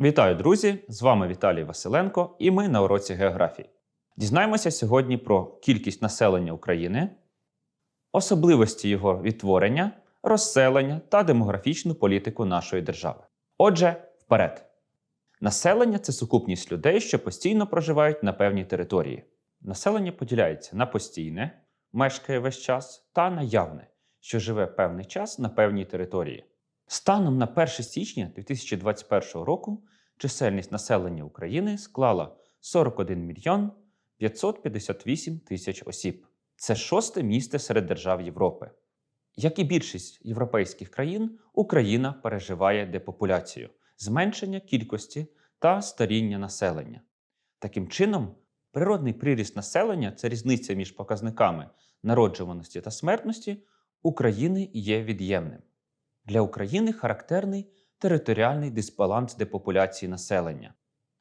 Вітаю, друзі! З вами Віталій Василенко, і ми на уроці географії. Дізнаємося сьогодні про кількість населення України, особливості його відтворення, розселення та демографічну політику нашої держави. Отже, вперед. Населення це сукупність людей, що постійно проживають на певній території. Населення поділяється на постійне, мешкає весь час, та наявне, що живе певний час на певній території. Станом на 1 січня 2021 року чисельність населення України склала 41 мільйон 558 тисяч осіб. Це шосте місце серед держав Європи. Як і більшість європейських країн, Україна переживає депопуляцію, зменшення кількості та старіння населення. Таким чином, природний приріст населення це різниця між показниками народжуваності та смертності України є від'ємним. Для України характерний територіальний дисбаланс депопуляції населення.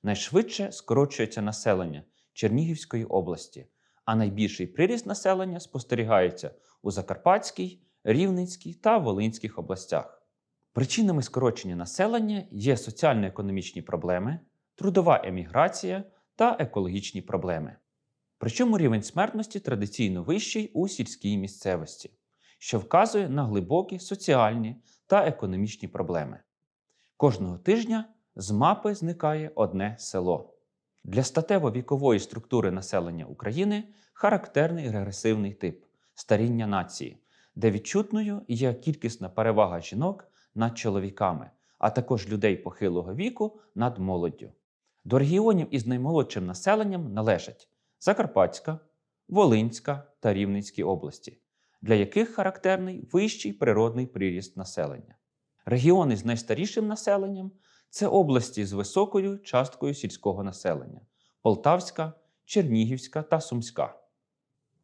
Найшвидше скорочується населення Чернігівської області, а найбільший приріст населення спостерігається у Закарпатській, Рівненській та Волинських областях. Причинами скорочення населення є соціально-економічні проблеми, трудова еміграція та екологічні проблеми. Причому рівень смертності традиційно вищий у сільській місцевості, що вказує на глибокі соціальні та економічні проблеми. Кожного тижня з мапи зникає одне село. Для статево-вікової структури населення України характерний регресивний тип старіння нації, де відчутною є кількісна перевага жінок над чоловіками, а також людей похилого віку над молоддю. До регіонів із наймолодшим населенням належать Закарпатська, Волинська та Рівненські області, для яких характерний вищий природний приріст населення. Регіони з найстарішим населенням це області з високою часткою сільського населення Полтавська, Чернігівська та Сумська.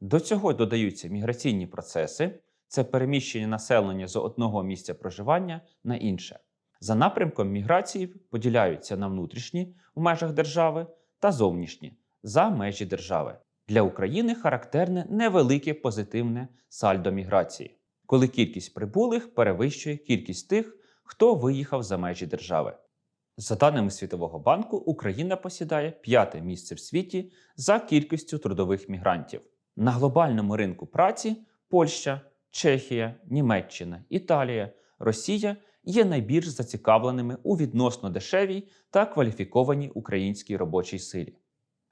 До цього додаються міграційні процеси це переміщення населення з одного місця проживання на інше. За напрямком міграції поділяються на внутрішні в межах держави та зовнішні за межі держави. Для України характерне невелике позитивне сальдо міграції, коли кількість прибулих перевищує кількість тих, хто виїхав за межі держави. За даними Світового банку, Україна посідає п'яте місце в світі за кількістю трудових мігрантів. На глобальному ринку праці Польща, Чехія, Німеччина, Італія, Росія є найбільш зацікавленими у відносно дешевій та кваліфікованій українській робочій силі.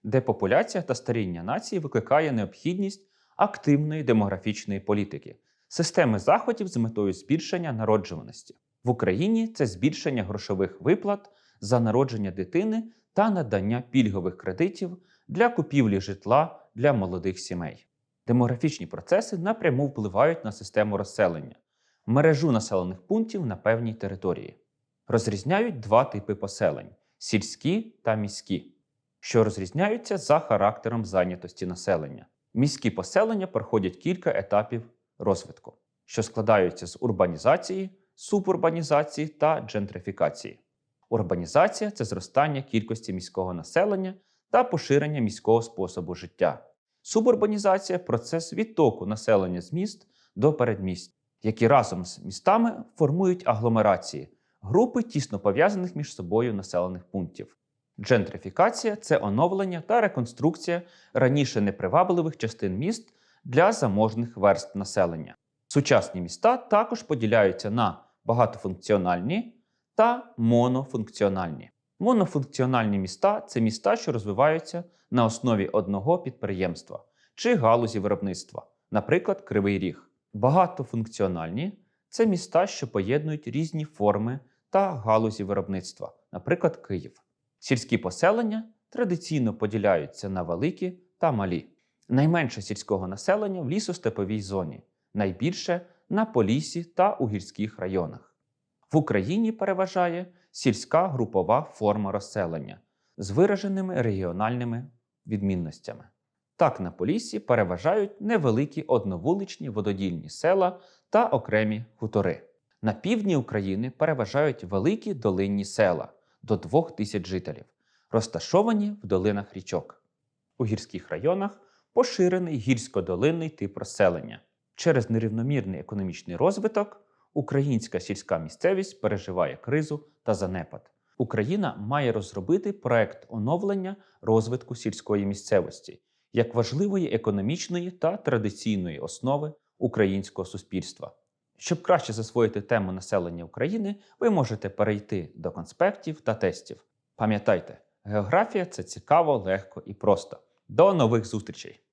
Депопуляція та старіння нації викликає необхідність активної демографічної політики, системи заходів з метою збільшення народжуваності. В Україні це збільшення грошових виплат за народження дитини та надання пільгових кредитів для купівлі житла для молодих сімей. Демографічні процеси напряму впливають на систему розселення, мережу населених пунктів на певній території. Розрізняють два типи поселень сільські та міські, що розрізняються за характером зайнятості населення. Міські поселення проходять кілька етапів розвитку, що складаються з урбанізації, субурбанізації та джентрифікації. Урбанізація це зростання кількості міського населення та поширення міського способу життя. Субурбанізація процес відтоку населення з міст до передмість, які разом з містами формують агломерації, групи тісно пов'язаних між собою населених пунктів. Джентрифікація це оновлення та реконструкція раніше непривабливих частин міст для заможних верств населення. Сучасні міста також поділяються на багатофункціональні та монофункціональні. Монофункціональні міста це міста, що розвиваються на основі одного підприємства чи галузі виробництва, наприклад, Кривий Ріг. Багатофункціональні це міста, що поєднують різні форми та галузі виробництва, наприклад, Київ. Сільські поселення традиційно поділяються на великі та малі. Найменше сільського населення в лісостеповій зоні, найбільше на Поліссі та у гірських районах. В Україні переважає сільська групова форма розселення з вираженими регіональними відмінностями. Так, на Поліссі переважають невеликі одновуличні вододільні села та окремі хутори. На півдні України переважають великі долинні села до 2 тисяч жителів, розташовані в долинах річок. У гірських районах поширений гірсько-долинний тип розселення. Через нерівномірний економічний розвиток українська сільська місцевість переживає кризу та занепад. Україна має розробити проект оновлення розвитку сільської місцевості як важливої економічної та традиційної основи українського суспільства. Щоб краще засвоїти тему населення України, ви можете перейти до конспектів та тестів. Пам'ятайте, географія це цікаво, легко і просто. До нових зустрічей!